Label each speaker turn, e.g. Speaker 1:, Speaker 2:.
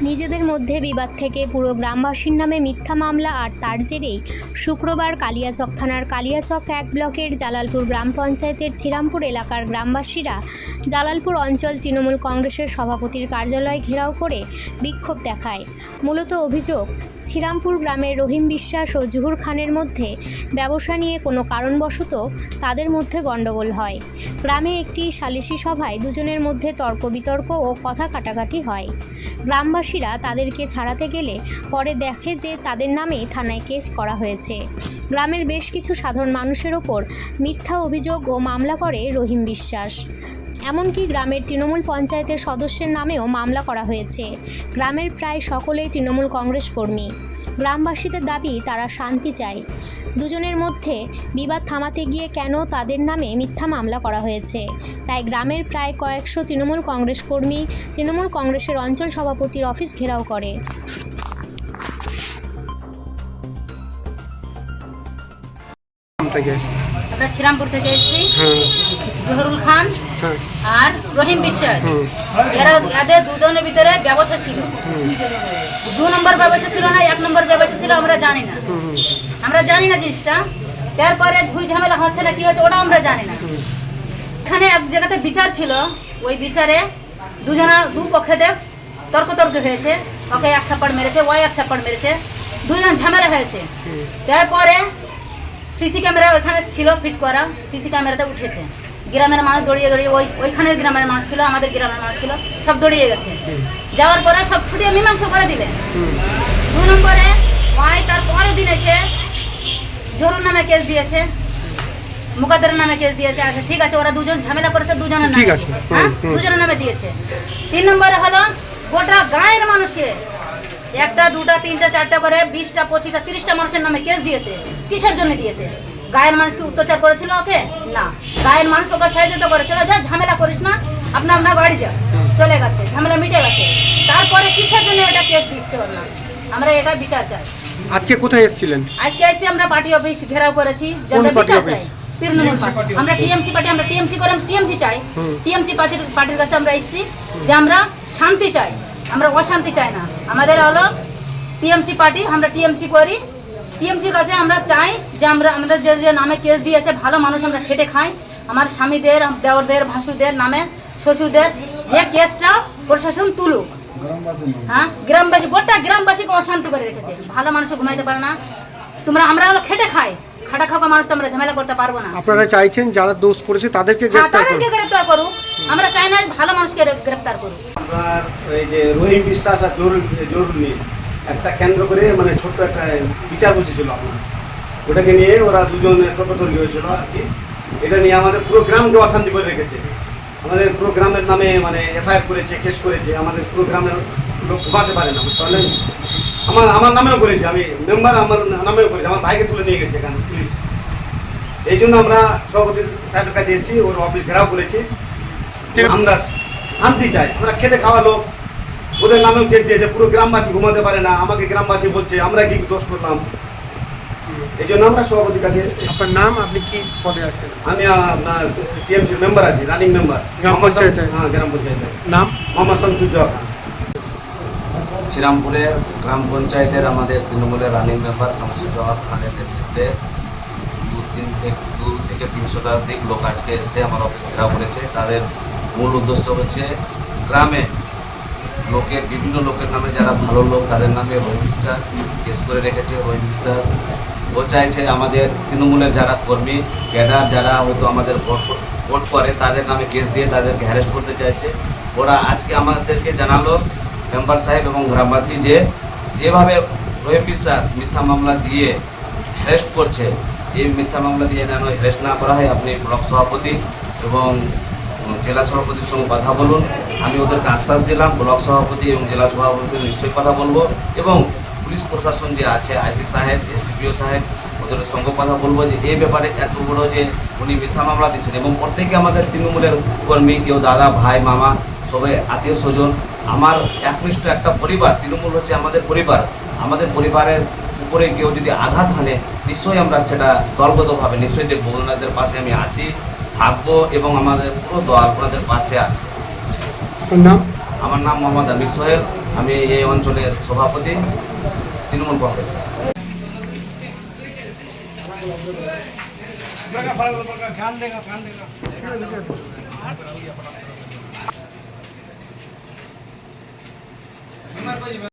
Speaker 1: নিজেদের মধ্যে বিবাদ থেকে পুরো গ্রামবাসীর নামে মিথ্যা মামলা আর তার জেরেই শুক্রবার কালিয়াচক থানার কালিয়াচক এক ব্লকের জালালপুর গ্রাম পঞ্চায়েতের ছিরামপুর এলাকার গ্রামবাসীরা জালালপুর অঞ্চল তৃণমূল কংগ্রেসের সভাপতির কার্যালয় ঘেরাও করে বিক্ষোভ দেখায়। মূলত অভিযোগ শ্রীরামপুর গ্রামের রহিম বিশ্বাস ও জুহুর খানের মধ্যে ব্যবসা নিয়ে কোনো কারণবশত তাদের মধ্যে গণ্ডগোল হয়। গ্রামে একটি সালিশি সভায় দুজনের মধ্যে তর্ক বিতর্ক ও কথা কাটাকাটি হয়। গ্রামবাসীরা তাদেরকে ছাড়াতে গেলে পরে দেখে যে তাদের নামে থানায় কেস করা হয়েছে। গ্রামের বেশ কিছু সাধারণ মানুষের ওপর মিথ্যা অভিযোগ ও মামলা করে রহিম বিশ্বাস। এমনকি গ্রামের তৃণমূল পঞ্চায়েতের সদস্যের নামেও মামলা করা হয়েছে। গ্রামের প্রায় সকলেই তৃণমূল কংগ্রেস কর্মী। গ্রামবাসীদের দাবি তারা শান্তি চায়। দুজনের মধ্যে বিবাদ থামাতে গিয়ে কেন তাদের নামে মিথ্যা মামলা করা হয়েছে? তাই গ্রামের প্রায় কয়েকশো তৃণমূল কংগ্রেস কর্মী তৃণমূল কংগ্রেসের অঞ্চল সভাপতির অফিস ঘেরাও করে।
Speaker 2: আমরা শ্রীরামপুর থেকে এসেছি।
Speaker 3: হ্যাঁ।
Speaker 2: জহরুল খান।
Speaker 3: হ্যাঁ।
Speaker 2: রহিম বিশ্বাস। এরা এদের দুজনের ভিতরে ব্যবসা ছিল। দু নম্বর ব্যবসা ছিল না, এক নম্বর ব্যবসা ছিল, আমরা জানি না। আমরা জানি না জিনিসটা। তারপরে ঝুই ঝামেলা হচ্ছে না, কি হচ্ছে ওটা আমরা জানি না। এখানে এক জায়গাতে বিচার ছিল, ওই বিচারে দুজনা, দু পক্ষেতে তর্ক তর্ক হয়েছে। ওকে এক থাপ্পড় মেরেছে ওই এক থাপ্পড় মেরেছে। দুজন ঝামেলা হয়েছে। তারপরে সিসি ক্যামেরা ওখানে ছিল ফিট করা, সিসি ক্যামেরাতে উঠেছে। গ্রামের মানুষ দড়িয়ে দৌড়িয়ে ওই ওইখানের গ্রামের মানুষ ছিল আমাদের গ্রামের মানুষ ছিল সব দৌড়িয়ে গেছে। যাওয়ার পরে সব ছুটিয়ে মীমাংসা করে দিলে। দু নম্বরে ওই তার পরের দিন এসে জরুর নামে কেস দিয়েছে মুকাদ্দের নামে কেস দিয়েছে আচ্ছা ঠিক আছে ওরা দুজন ঝামেলা করেছে দুজনের নামে হ্যাঁ? দুজনের নামে দিয়েছে। তিন নম্বরে হলো গোটা গায়ের মানুষের একটা দুটা তিনটা চারটা করে বিশটা পঁচিশটা তিরিশটা মানুষের নামে কেস দিয়েছে। কিসের জন্য দিয়েছে? গায়ের মানুষকে অত্যাচার করেছিল ওকে? না। গায়ের মানুষ ওকে সাহায্য করেছিল যা ঝামেলা করিস না। আপনা আপনার বাড়ি যা। চলে গেছে ঝামেলা মিটে গেছে। তারপরে কিসের জন্য এটা কেস দিচ্ছে ওর আমরা এটা বিচার চাই।
Speaker 3: আজকে কোথায় এসেছিলেন?
Speaker 2: আজকে এসে আমরা পার্টি অফিস ঘেরাও করেছি যে আমরা বিচার? চাই। তৃণমূল আমরা টিএমসি পার্টি আমরা টিএমসি করে টিএমসি চাই। টিএমসি পার্টির পার্টির কাছে আমরা এসেছি যে আমরা শান্তি চাই। আমরা অশান্তি চাই না। আমাদের হলো টিএমসি পার্টি আমরা টিএমসি করি। টিএমসির কাছে আমরা চাই যে আমরা আমাদের যে যে নামে কেস দিয়েছে ভালো মানুষ আমরা খেটে খাই। আমার স্বামীদের দেওরদের ভাসুদের নামে শ্বশুরদের যে কেসটা প্রশাসন তুলুক। হ্যাঁ? গ্রামবাসী গোটা গ্রামবাসীকে অশান্ত করে রেখেছে। ভালো মানুষ ঘুমাইতে পারে না। তোমরা আমরা হলো খেটে খাই। খাটা খাওয়া মানুষ তো আমরা ঝামেলা করতে পারব না।
Speaker 3: আপনারা চাইছেন যারা দোষ করেছে তাদেরকে
Speaker 2: হ্যাঁ
Speaker 3: গ্রেফতার
Speaker 2: তাদেরকে
Speaker 3: করুন
Speaker 2: গ্রেপ্তার করুক। আমরা চাই না ভালো মানুষকে গ্রে- গ্রেপ্তার করুক।
Speaker 4: আপনার ওই যে রহিম বিশ্বাস আর জরুর জরুর একটা কেন্দ্র করে মানে ছোট্ট একটা বিচার বসেছিল আপনার। ওটাকে নিয়ে ওরা দুজন তর্কতর্কি হয়েছিল আর কি। এটা নিয়ে আমাদের পুরো গ্রামকে অশান্তি করে রেখেছে। আমাদের পুরো গ্রামের নামে মানে এফআইআর করেছে কেস করেছে আমাদের পুরো গ্রামের লোক ঘুমাতে পারে না বুঝতে পারলেন? আমার আমার নামেও করেছে আমি মেম্বার আমার নামেও করেছে আমার ভাইকে তুলে নিয়ে গেছে এখানে পুলিশ। এই জন্য আমরা সভাপতি সাহেবের কাছে এসেছি ওর অফিস ঘেরাও করেছি। আমরা শান্তি চাই আমরা খেটে খাওয়া লোক ওদের নামেও কেস দিয়েছে পুরো গ্রামবাসী ঘুমাতে পারে না আমাকে গ্রামবাসী বলছে আমরা কি দোষ করলাম? এই জন্য আমরা সভাপতির কাছে
Speaker 3: আপনার নাম আপনি কি পদে আছেন?
Speaker 4: আমি আপনার টিএমসির মেম্বার আছি রানিং মেম্বার।
Speaker 3: গ্রাম পঞ্চায়েতে?
Speaker 4: হ্যাঁ গ্রাম পঞ্চায়েতে
Speaker 3: নাম?
Speaker 4: মোহাম্মদ শামসুজ্জোহা খান
Speaker 5: শ্রীরামপুরের গ্রাম পঞ্চায়েতের আমাদের তৃণমূলের রানিং মেম্বার শামসুজ্জামান খানের নেতৃত্বে দু তিন থেকে দু থেকে তিন শতাধিক লোক আজকে এসে আমার অফিস ঘেরাও করেছে। তাদের মূল উদ্দেশ্য হচ্ছে গ্রামে লোকের, বিভিন্ন লোকের নামে যারা ভালো লোক, তাদের নামে রহিম বিশ্বাস, কেস করে রেখেছে রহিম বিশ্বাস। ও চাইছে আমাদের তৃণমূলের যারা কর্মী, ক্যাডার যারা হয়তো আমাদের ভোট ভোট করে, তাদের নামে কেস দিয়ে তাদেরকে হ্যারেস্ট করতে চাইছে। ওরা আজকে আমাদেরকে জানালো, মেম্বার সাহেব এবং গ্রামবাসী যে, যেভাবে রহিম বিশ্বাস, মিথ্যা মামলা দিয়ে হ্যারেস্ট করছে, এই মিথ্যা মামলা দিয়ে যেন হ্যারেস্ট না করা হয়, আপনি ব্লক সভাপতি এবং জেলা সভাপতির সঙ্গে কথা বলুন। আমি ওদেরকে আশ্বাস দিলাম, ব্লক সভাপতি এবং জেলা সভাপতি নিশ্চয়ই কথা বলব এবং পুলিশ প্রশাসন যে আছে আইসি সাহেব, এসডিপিও সাহেব, ওদের সঙ্গে কথা বলব যে এই ব্যাপারে এত বড় যে উনি মিথ্যা মামলা দিচ্ছেন এবং প্রত্যেকে আমাদের তৃণমূলের কর্মী, কেউ দাদা, ভাই, মামা, সবাই আত্মীয় স্বজন, আমার একনিষ্ঠ একটা পরিবার, তৃণমূল হচ্ছে আমাদের পরিবার। আমাদের পরিবারের উপরে কেউ যদি আঘাত হানে, নিশ্চয়ই আমরা সেটা দলগতভাবে, নিশ্চয়ই দেখব ওনাদের পাশে আমি আছি। থাকব এবং আমাদের পুরো দল আপনাদের পাশে আছে।
Speaker 3: নাম?
Speaker 5: আমার নাম মোহাম্মদ আমির সোহেল আমি এই অঞ্চলের সভাপতি তৃণমূল কংগ্রেস।